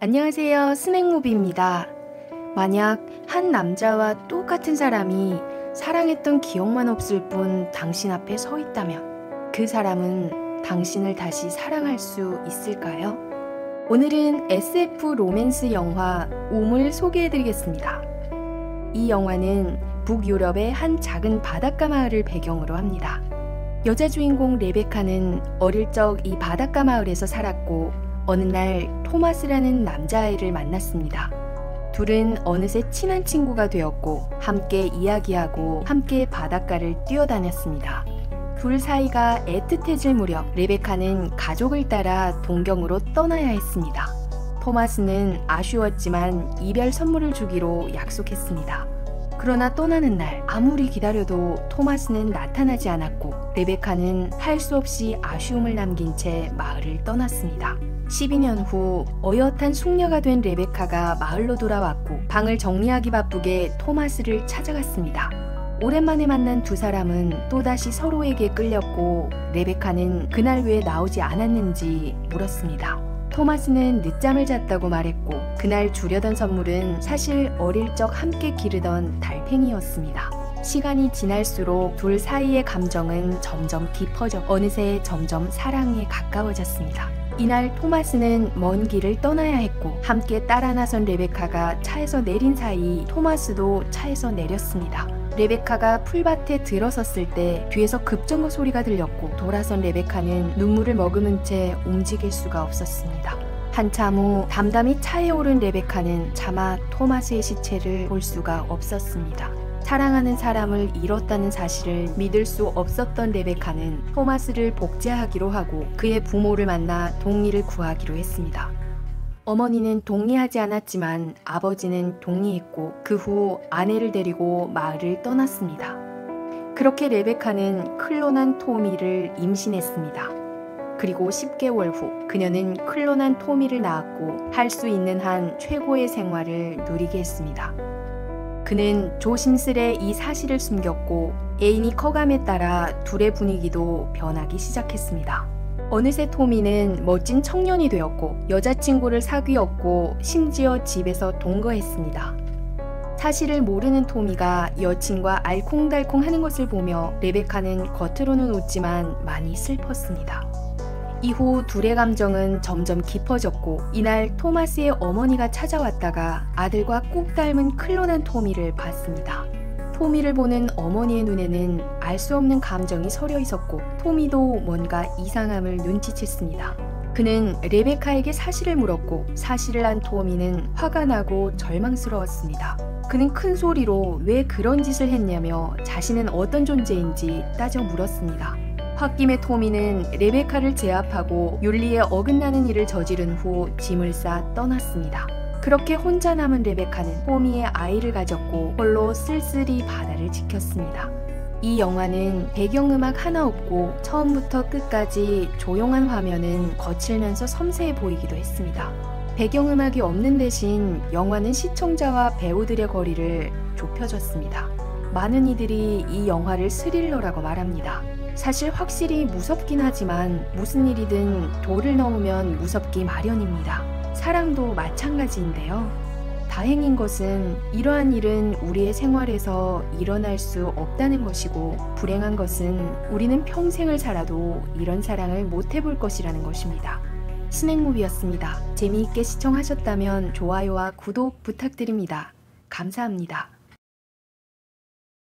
안녕하세요. 스낵무비입니다. 만약 한 남자와 똑같은 사람이 사랑했던 기억만 없을 뿐 당신 앞에 서 있다면 그 사람은 당신을 다시 사랑할 수 있을까요? 오늘은 SF 로맨스 영화 옴을 소개해드리겠습니다. 이 영화는 북유럽의 한 작은 바닷가 마을을 배경으로 합니다. 여자 주인공 레베카는 어릴 적 이 바닷가 마을에서 살았고 어느 날 토마스라는 남자아이를 만났습니다. 둘은 어느새 친한 친구가 되었고 함께 이야기하고 함께 바닷가를 뛰어다녔습니다. 둘 사이가 애틋해질 무렵 레베카는 가족을 따라 동경으로 떠나야 했습니다. 토마스는 아쉬웠지만 이별 선물을 주기로 약속했습니다. 그러나 떠나는 날 아무리 기다려도 토마스는 나타나지 않았고 레베카는 할 수 없이 아쉬움을 남긴 채 마을을 떠났습니다. 12년 후 어엿한 숙녀가 된 레베카가 마을로 돌아왔고 방을 정리하기 바쁘게 토마스를 찾아갔습니다. 오랜만에 만난 두 사람은 또다시 서로에게 끌렸고 레베카는 그날 왜 나오지 않았는지 물었습니다. 토마스는 늦잠을 잤다고 말했고 그날 주려던 선물은 사실 어릴 적 함께 기르던 달팽이였습니다. 시간이 지날수록 둘 사이의 감정은 점점 깊어져 어느새 점점 사랑에 가까워졌습니다. 이날 토마스는 먼 길을 떠나야 했고 함께 따라 나선 레베카가 차에서 내린 사이 토마스도 차에서 내렸습니다. 레베카가 풀밭에 들어섰을 때 뒤에서 급정거 소리가 들렸고 돌아선 레베카는 눈물을 머금은 채 움직일 수가 없었습니다. 한참 후 담담히 차에 오른 레베카는 차마 토마스의 시체를 볼 수가 없었습니다. 사랑하는 사람을 잃었다는 사실을 믿을 수 없었던 레베카는 토마스를 복제하기로 하고 그의 부모를 만나 동의를 구하기로 했습니다. 어머니는 동의하지 않았지만 아버지는 동의했고 그 후 아내를 데리고 마을을 떠났습니다. 그렇게 레베카는 클론한 토미를 임신했습니다. 그리고 10개월 후 그녀는 클론한 토미를 낳았고 할 수 있는 한 최고의 생활을 누리게 했습니다. 그는 조심스레 이 사실을 숨겼고 애인이 커감에 따라 둘의 분위기도 변하기 시작했습니다. 어느새 토미는 멋진 청년이 되었고 여자친구를 사귀었고 심지어 집에서 동거했습니다. 사실을 모르는 토미가 여친과 알콩달콩 하는 것을 보며 레베카는 겉으로는 웃지만 많이 슬펐습니다. 이후 둘의 감정은 점점 깊어졌고 이날 토마스의 어머니가 찾아왔다가 아들과 꼭 닮은 클론한 토미를 봤습니다. 토미를 보는 어머니의 눈에는 알 수 없는 감정이 서려 있었고 토미도 뭔가 이상함을 눈치챘습니다. 그는 레베카에게 사실을 물었고 사실을 안 토미는 화가 나고 절망스러웠습니다. 그는 큰 소리로 왜 그런 짓을 했냐며 자신은 어떤 존재인지 따져 물었습니다. 홧김에 토미는 레베카를 제압하고 윤리에 어긋나는 일을 저지른 후 짐을 싸 떠났습니다. 그렇게 혼자 남은 레베카는 토미의 아이를 가졌고 홀로 쓸쓸히 바다를 지켰습니다. 이 영화는 배경음악 하나 없고 처음부터 끝까지 조용한 화면은 거칠면서 섬세해 보이기도 했습니다. 배경음악이 없는 대신 영화는 시청자와 배우들의 거리를 좁혀줬습니다. 많은 이들이 이 영화를 스릴러라고 말합니다. 사실 확실히 무섭긴 하지만 무슨 일이든 도를 넘으면 무섭기 마련입니다. 사랑도 마찬가지인데요. 다행인 것은 이러한 일은 우리의 생활에서 일어날 수 없다는 것이고 불행한 것은 우리는 평생을 살아도 이런 사랑을 못 해볼 것이라는 것입니다. 스낵무비였습니다. 재미있게 시청하셨다면 좋아요와 구독 부탁드립니다. 감사합니다.